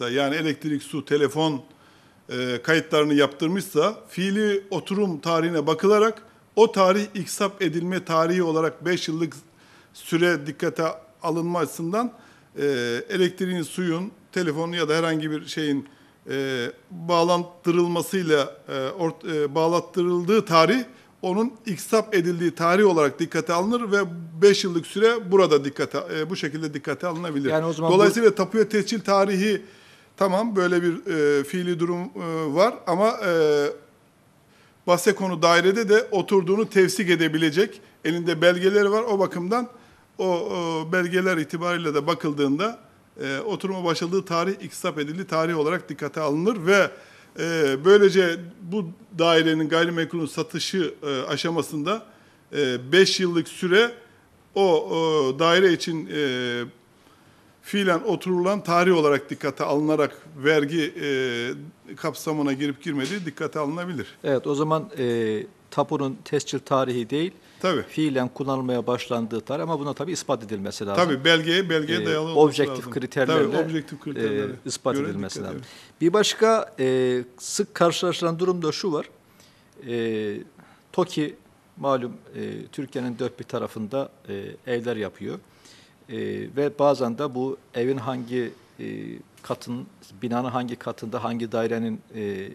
yaptırmışsa yani elektrik, su, telefon e, kayıtlarını yaptırmışsa fiili oturum tarihine bakılarak o tarih iksap edilme tarihi olarak 5 yıllık süre dikkate alınma açısından e, elektriğin, suyun, telefonun ya da herhangi bir şeyin e, bağlantırılmasıyla e, ort, e, bağlattırıldığı tarih onun iksap edildiği tarih olarak dikkate alınır ve 5 yıllık süre burada dikkate e, bu şekilde dikkate alınabilir. Yani o zaman Dolayısıyla tapuya tescil tarihi tamam böyle bir e, fiili durum e, var ama e, bahse konu dairede de oturduğunu tevsik edebilecek elinde belgeleri var. O bakımdan o, o belgeler itibariyle de bakıldığında e, oturuma başladığı tarih iksap edildiği tarih olarak dikkate alınır ve e, böylece bu dairenin gayrimenkulün satışı e, aşamasında 5 yıllık süre o, o daire için e, fiilen oturulan tarih olarak dikkate alınarak vergi e, kapsamına girip girmediği dikkate alınabilir. Evet o zaman e, tapunun tescil tarihi değil, Tabii. fiilen kullanılmaya başlandığı tarih ama buna tabii ispat edilmesi lazım. Tabii belgeye belgeye Ee, dayalı olması objektif lazım. kriterlerle Tabii, objektif kriterlerle e, ispat edilmesi lazım. evet. Bir başka e, sık karşılaşılan durum da şu var. E, TOKİ malum e, Türkiye'nin dört bir tarafında e, evler yapıyor. E, ve bazen de bu evin hangi e, katın, binanın hangi katında hangi dairenin e,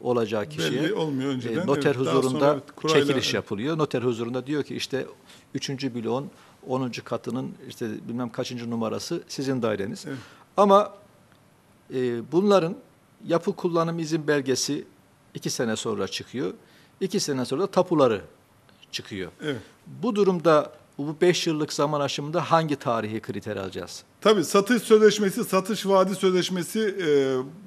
olacağı kişiye Belli olmuyor önceden. e, noter Evet, huzurunda kurayla- çekiliş yapılıyor. Noter huzurunda diyor ki işte 3. bloğun 10. katının işte bilmem kaçıncı numarası sizin daireniz. Evet. Ama e, bunların yapı kullanım izin belgesi iki sene sonra çıkıyor. İki sene sonra da tapuları çıkıyor. Evet. Bu durumda bu 5 yıllık zaman aşımında hangi tarihi kriter alacağız? Tabii satış sözleşmesi, satış vaadi sözleşmesi e,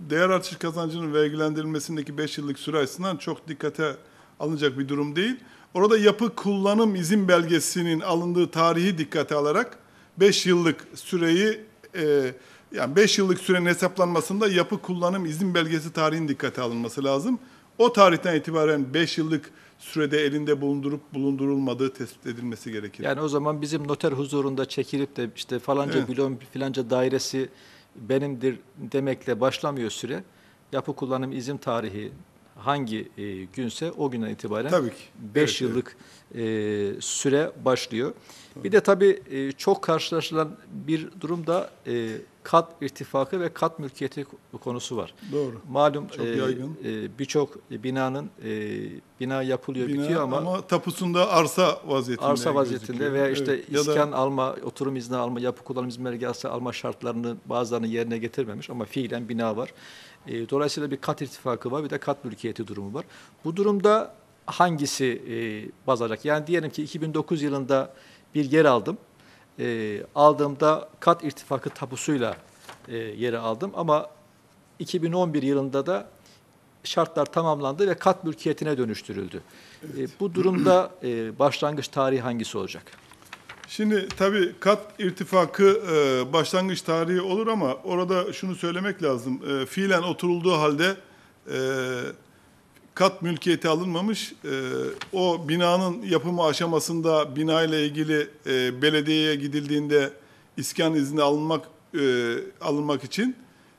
değer artış kazancının vergilendirilmesindeki 5 yıllık süre açısından çok dikkate alınacak bir durum değil. Orada yapı kullanım izin belgesinin alındığı tarihi dikkate alarak 5 yıllık süreyi e, yani 5 yıllık sürenin hesaplanmasında yapı kullanım izin belgesi tarihinin dikkate alınması lazım. O tarihten itibaren 5 yıllık sürede elinde bulundurup bulundurulmadığı tespit edilmesi gerekir. Yani o zaman bizim noter huzurunda çekilip de işte falanca Evet. bloğun filanca dairesi benimdir demekle başlamıyor süre. Yapı kullanım izin tarihi hangi e, günse o günden itibaren Tabii ki. 5 Evet, yıllık e, süre başlıyor. Bir de tabii e, çok karşılaşılan bir durumda e, kat irtifakı ve kat mülkiyeti konusu var. Doğru. Malum Çok e, e, birçok binanın e, bina yapılıyor, Bina bitiyor ama, ama tapusunda arsa vaziyetinde arsa vaziyetinde gözüküyor. veya işte Evet. Ya da- iskan alma, oturum izni alma, yapı kullanım izni belgesi alma şartlarını bazılarını yerine getirmemiş ama fiilen bina var. E, dolayısıyla bir kat irtifakı var bir de kat mülkiyeti durumu var. Bu durumda hangisi e, baz alacak? Yani diyelim ki 2009 yılında bir yer aldım. E, aldığımda kat irtifakı tapusuyla e, yeri aldım ama 2011 yılında da şartlar tamamlandı ve kat mülkiyetine dönüştürüldü. E, bu durumda e, başlangıç tarihi hangisi olacak? Şimdi tabii kat irtifakı e, başlangıç tarihi olur ama orada şunu söylemek lazım. E, fiilen oturulduğu halde e, kat mülkiyeti alınmamış. E, o binanın yapımı aşamasında bina ile ilgili e, belediyeye gidildiğinde iskan izni alınmak e, alınmak için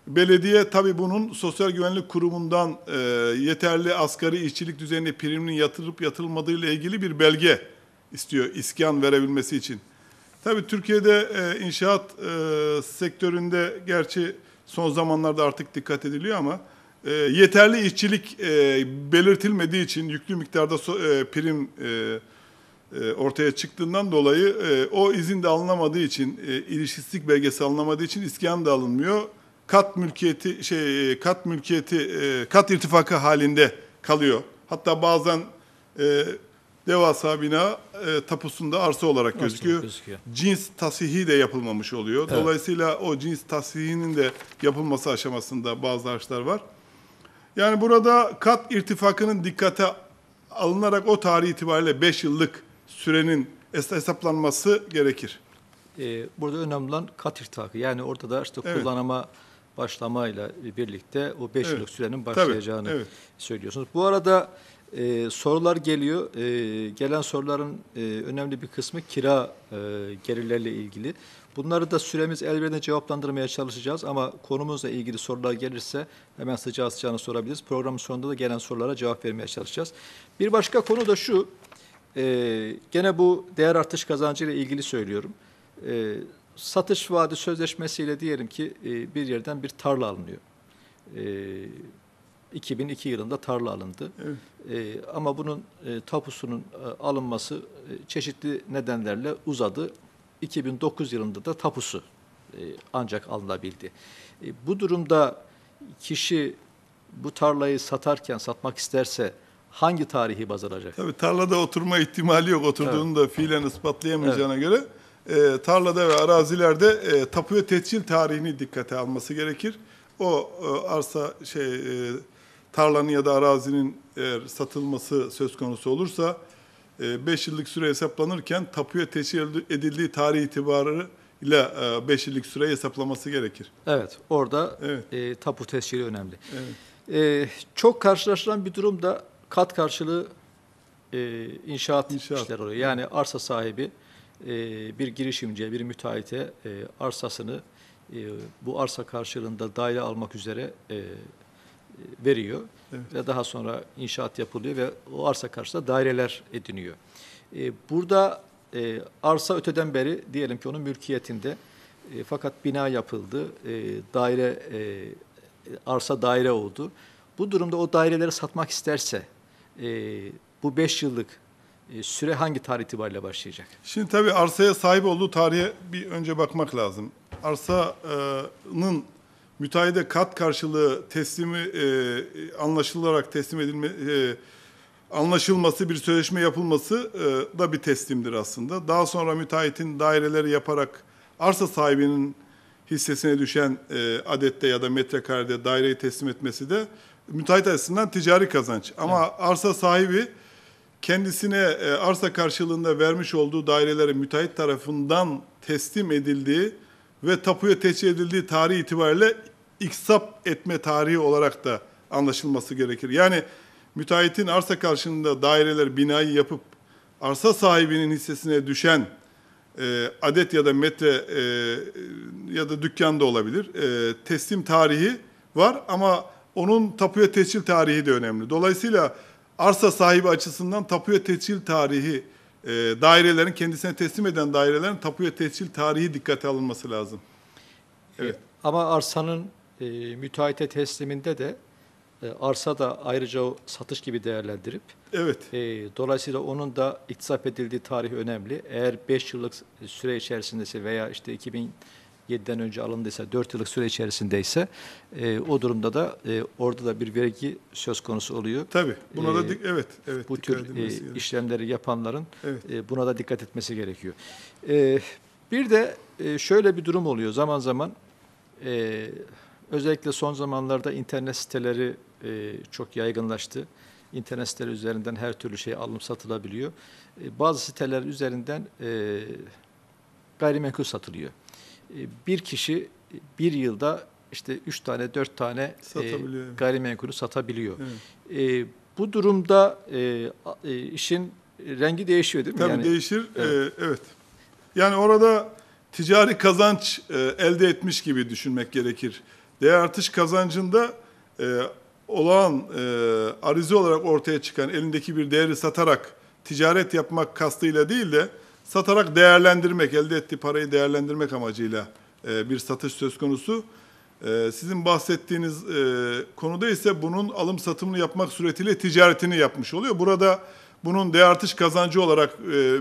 belediye tabii bunun Sosyal Güvenlik Kurumu'ndan e, yeterli asgari işçilik düzeyinde priminin yatırılıp yatırılmadığı ile ilgili bir belge istiyor iskan verebilmesi için. Tabii Türkiye'de e, inşaat e, sektöründe gerçi son zamanlarda artık dikkat ediliyor ama e, yeterli işçilik e, belirtilmediği için yüklü miktarda so- e, prim e, e, ortaya çıktığından dolayı e, o izin de alınamadığı için e, ilişkisizlik belgesi alınamadığı için iskan da alınmıyor. Kat mülkiyeti şey e, kat mülkiyeti e, kat irtifakı halinde kalıyor. Hatta bazen e, devasa bina e, tapusunda arsa olarak Arsa gözüküyor. gözüküyor. Cins tasihi de yapılmamış oluyor. Evet. Dolayısıyla o cins tasihinin de yapılması aşamasında bazı araçlar var. Yani burada kat irtifakının dikkate alınarak o tarih itibariyle 5 yıllık sürenin es- hesaplanması gerekir. E, burada önemli olan kat irtifakı. Yani orada da işte Evet. kullanıma başlamayla birlikte o 5 Evet. yıllık sürenin Tabii, başlayacağını evet. söylüyorsunuz. Bu arada e, sorular geliyor. E, gelen soruların e, önemli bir kısmı kira e, gelirlerle ilgili. Bunları da süremiz el verdiğince cevaplandırmaya çalışacağız ama konumuzla ilgili sorular gelirse hemen sıcağı sıcağına sorabiliriz. Programın sonunda da gelen sorulara cevap vermeye çalışacağız. Bir başka konu da şu, e, gene bu değer artış kazancı ile ilgili söylüyorum. E, satış vaadi sözleşmesiyle diyelim ki e, bir yerden bir tarla alınıyor. E, 2002 yılında tarla alındı. Evet. E, ama bunun e, tapusunun e, alınması e, çeşitli nedenlerle uzadı. 2009 yılında da tapusu e, ancak alınabildi. E, bu durumda kişi bu tarlayı satarken satmak isterse hangi tarihi baz alacak? Tabii tarlada oturma ihtimali yok. Oturduğunu da fiilen ispatlayamayacağına göre e, tarlada ve arazilerde e, tapu ve tescil tarihini dikkate alması gerekir. O e, arsa şey e, tarlanın ya da arazinin eğer satılması söz konusu olursa 5 yıllık süre hesaplanırken tapuya tescil edildiği tarih itibarı ile 5 yıllık süre hesaplaması gerekir. Evet, orada Evet. e, tapu tescili önemli. Evet. E, çok karşılaşılan bir durum da kat karşılığı e, inşaat, İnşaat. işleri oluyor. Yani arsa sahibi e, bir girişimciye, bir müteahhite e, arsasını e, bu arsa karşılığında daire almak üzere e, veriyor Evet. ve daha sonra inşaat yapılıyor ve o arsa karşısında daireler ediniyor. E, burada e, arsa öteden beri diyelim ki onun mülkiyetinde e, fakat bina yapıldı, e, daire e, arsa daire oldu. Bu durumda o daireleri satmak isterse e, bu 5 yıllık e, süre hangi tarih itibariyle başlayacak? Şimdi tabii arsaya sahip olduğu tarihe bir önce bakmak lazım. Arsanın müteahhide kat karşılığı teslimi e, anlaşılarak teslim edilme e, anlaşılması bir sözleşme yapılması e, da bir teslimdir aslında. Daha sonra müteahhitin daireleri yaparak arsa sahibinin hissesine düşen e, adette ya da metrekarede daireyi teslim etmesi de müteahhit açısından ticari kazanç. Ama arsa sahibi kendisine e, arsa karşılığında vermiş olduğu dairelerin müteahhit tarafından teslim edildiği ve tapuya tescil edildiği tarih itibariyle iksap etme tarihi olarak da anlaşılması gerekir. Yani müteahhitin arsa karşılığında daireler, binayı yapıp arsa sahibinin hissesine düşen e, adet ya da metre e, ya da dükkan da olabilir. E, teslim tarihi var ama onun tapuya tescil tarihi de önemli. Dolayısıyla arsa sahibi açısından tapuya tescil tarihi e, dairelerin kendisine teslim eden dairelerin tapuya tescil tarihi dikkate alınması lazım. Evet. Ama arsanın e, müteahhite tesliminde de e, arsa da ayrıca o satış gibi değerlendirip Evet. e, dolayısıyla onun da iktisap edildiği tarih önemli. Eğer 5 yıllık süre içerisindeyse veya işte 2007'den önce alındıysa 4 yıllık süre içerisindeyse e, o durumda da e, orada da bir vergi söz konusu oluyor. Tabii. Buna da Ee, dik- evet, evet. Bu tür e, işlemleri yapanların Evet. e, buna da dikkat etmesi gerekiyor. E, bir de e, şöyle bir durum oluyor zaman zaman e, özellikle son zamanlarda internet siteleri e, çok yaygınlaştı. İnternet siteleri üzerinden her türlü şey alım satılabiliyor. E, bazı siteler üzerinden e, gayrimenkul satılıyor. E, bir kişi bir yılda işte üç tane, dört tane e, gayrimenkulü satabiliyor. Evet. E, bu durumda e, e, işin rengi değişiyor değil mi? Tabii yani, değişir. evet. Ee, evet. Yani orada ticari kazanç e, elde etmiş gibi düşünmek gerekir. Değer artış kazancında e, olağan e, arize olarak ortaya çıkan elindeki bir değeri satarak ticaret yapmak kastıyla değil de satarak değerlendirmek, elde ettiği parayı değerlendirmek amacıyla e, bir satış söz konusu. E, sizin bahsettiğiniz e, konuda ise bunun alım satımını yapmak suretiyle ticaretini yapmış oluyor. Burada bunun değer artış kazancı olarak e, e,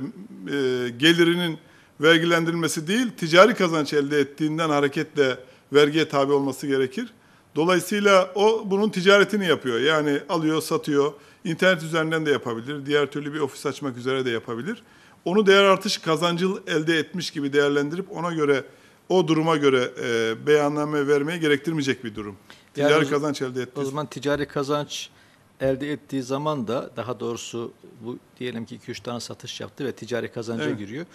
gelirinin vergilendirilmesi değil, ticari kazanç elde ettiğinden hareketle vergiye tabi olması gerekir. Dolayısıyla o bunun ticaretini yapıyor. Yani alıyor, satıyor. İnternet üzerinden de yapabilir. Diğer türlü bir ofis açmak üzere de yapabilir. Onu değer artış kazancı elde etmiş gibi değerlendirip ona göre o duruma göre e, beyanname vermeyi gerektirmeyecek bir durum. Yani Ticari o- kazanç elde ettiği O zaman ticari kazanç elde ettiği zaman da daha doğrusu bu diyelim ki 2-3 tane satış yaptı ve ticari kazanca Evet. giriyor.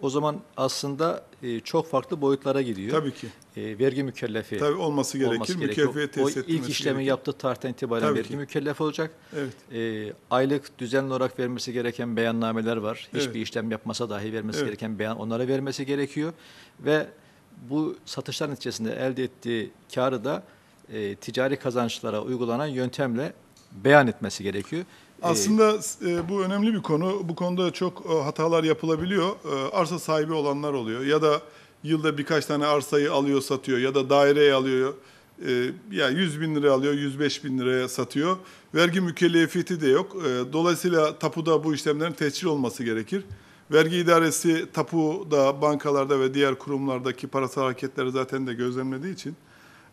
O zaman aslında e, çok farklı boyutlara gidiyor. Tabii ki. E, vergi mükellefi Tabii olması gerekir. olması gerekiyor. Mükellefiyet O tesis ilk işlemi gerekir. yaptığı tarihten itibaren Tabii vergi ki. mükellefi olacak. Evet. E, aylık düzenli olarak vermesi gereken beyannameler var. Hiçbir Evet. işlem yapmasa dahi vermesi Evet. gereken beyan onlara vermesi gerekiyor. Ve bu satışlar neticesinde elde ettiği karı da e, ticari kazançlara uygulanan yöntemle beyan etmesi gerekiyor. E, Aslında e, bu önemli bir konu. Bu konuda çok e, hatalar yapılabiliyor. E, arsa sahibi olanlar oluyor. Ya da yılda birkaç tane arsayı alıyor, satıyor. Ya da daireyi alıyor. E, ya 100 bin lira alıyor, 105 bin liraya satıyor. Vergi mükellefiyeti de yok. E, dolayısıyla tapuda bu işlemlerin tescil olması gerekir. Vergi idaresi tapuda, bankalarda ve diğer kurumlardaki parasal hareketleri zaten de gözlemlediği için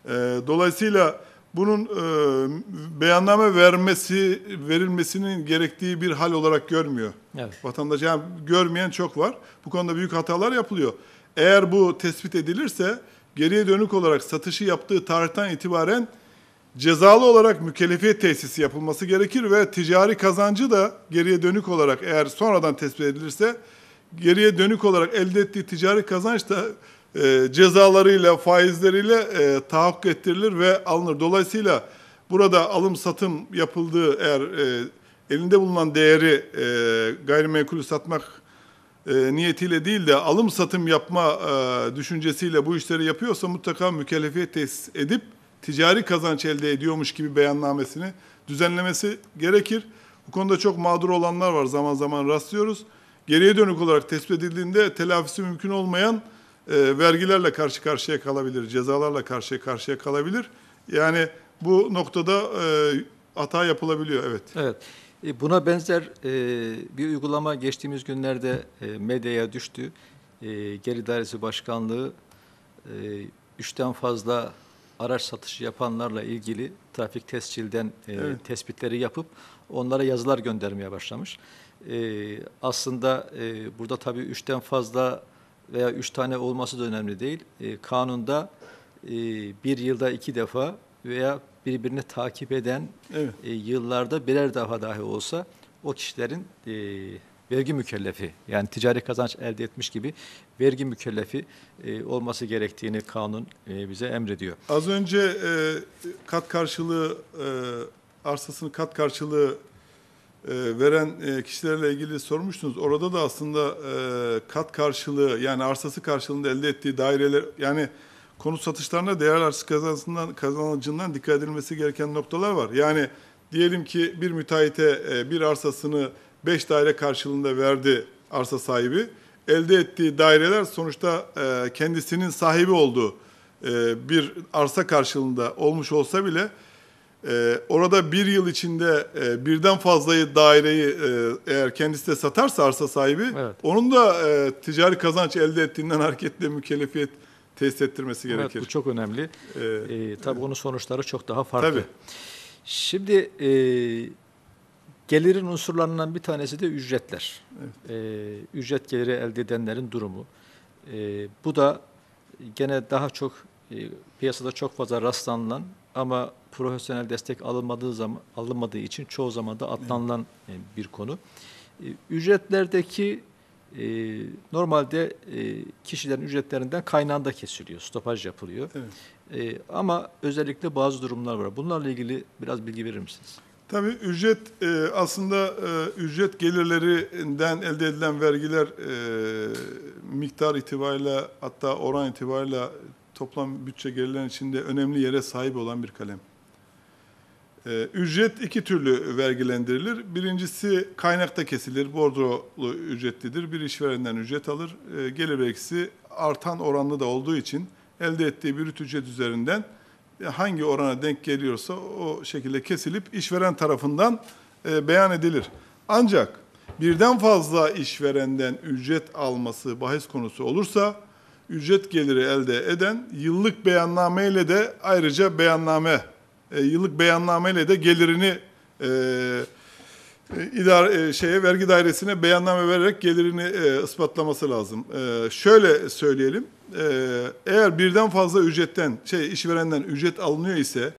e, dolayısıyla bunun e, beyanname vermesi verilmesinin gerektiği bir hal olarak görmüyor. Evet. Vatandaş yani görmeyen çok var. Bu konuda büyük hatalar yapılıyor. Eğer bu tespit edilirse geriye dönük olarak satışı yaptığı tarihten itibaren cezalı olarak mükellefiyet tesisi yapılması gerekir ve ticari kazancı da geriye dönük olarak eğer sonradan tespit edilirse geriye dönük olarak elde ettiği ticari kazanç da e, cezalarıyla, faizleriyle e, tahakkuk ettirilir ve alınır. Dolayısıyla burada alım satım yapıldığı eğer e, elinde bulunan değeri e, gayrimenkulü satmak e, niyetiyle değil de alım satım yapma e, düşüncesiyle bu işleri yapıyorsa mutlaka mükellefiyet tesis edip ticari kazanç elde ediyormuş gibi beyannamesini düzenlemesi gerekir. Bu konuda çok mağdur olanlar var zaman zaman rastlıyoruz. Geriye dönük olarak tespit edildiğinde telafisi mümkün olmayan e, vergilerle karşı karşıya kalabilir, cezalarla karşı karşıya kalabilir. Yani bu noktada e, hata yapılabiliyor, evet. Evet. E, Buna benzer e, bir uygulama geçtiğimiz günlerde e, medyaya düştü. E, Geri Dairesi Başkanlığı e, üçten fazla araç satışı yapanlarla ilgili trafik tescilden e, Evet. tespitleri yapıp onlara yazılar göndermeye başlamış. E, aslında e, burada tabii üçten fazla veya üç tane olması da önemli değil. E, kanunda e, bir yılda iki defa veya birbirini takip eden Evet. e, yıllarda birer defa dahi olsa o kişilerin e, vergi mükellefi yani ticari kazanç elde etmiş gibi vergi mükellefi e, olması gerektiğini kanun e, bize emrediyor. Az önce e, kat karşılığı e, arsasını kat karşılığı veren e, kişilerle ilgili sormuştunuz. Orada da aslında e, kat karşılığı yani arsası karşılığında elde ettiği daireler yani konut satışlarında değer arsası kazancından kazancından dikkat edilmesi gereken noktalar var. Yani diyelim ki bir müteahhite e, bir arsasını 5 daire karşılığında verdi arsa sahibi. Elde ettiği daireler sonuçta e, kendisinin sahibi olduğu e, bir arsa karşılığında olmuş olsa bile e, orada bir yıl içinde e, birden fazlayı daireyi e, eğer kendisi de satarsa arsa sahibi Evet. onun da e, ticari kazanç elde ettiğinden hareketle mükellefiyet tesis ettirmesi Evet, gerekir. bu çok önemli. E, E, tabii onun sonuçları çok daha farklı. Tabii. Şimdi e, gelirin unsurlarından bir tanesi de ücretler. E, ücret geliri elde edenlerin durumu. E, bu da gene daha çok e, piyasada çok fazla rastlanılan ama profesyonel destek alınmadığı zaman alınmadığı için çoğu zaman da atlanılan e, bir konu. E, ücretlerdeki e, normalde e, kişilerin ücretlerinden kaynağında kesiliyor, stopaj yapılıyor. Evet. E, ama özellikle bazı durumlar var. Bunlarla ilgili biraz bilgi verir misiniz? Tabii ücret e, aslında e, ücret gelirlerinden elde edilen vergiler e, miktar itibariyle hatta oran itibariyle toplam bütçe gelirlerinin içinde önemli yere sahip olan bir kalem. E, ücret iki türlü vergilendirilir. Birincisi kaynakta kesilir, bordrolu ücretlidir. Bir işverenden ücret alır. E, gelir vergisi artan oranlı da olduğu için elde ettiği brüt ücret üzerinden e, hangi orana denk geliyorsa o şekilde kesilip işveren tarafından e, beyan edilir. Ancak birden fazla işverenden ücret alması bahis konusu olursa ücret geliri elde eden yıllık beyannameyle de ayrıca beyanname e, yıllık beyannameyle de gelirini e, e, idare e, şeye vergi dairesine beyanname vererek gelirini e, ispatlaması lazım. E, şöyle söyleyelim. E, eğer birden fazla ücretten şey işverenden ücret alınıyor ise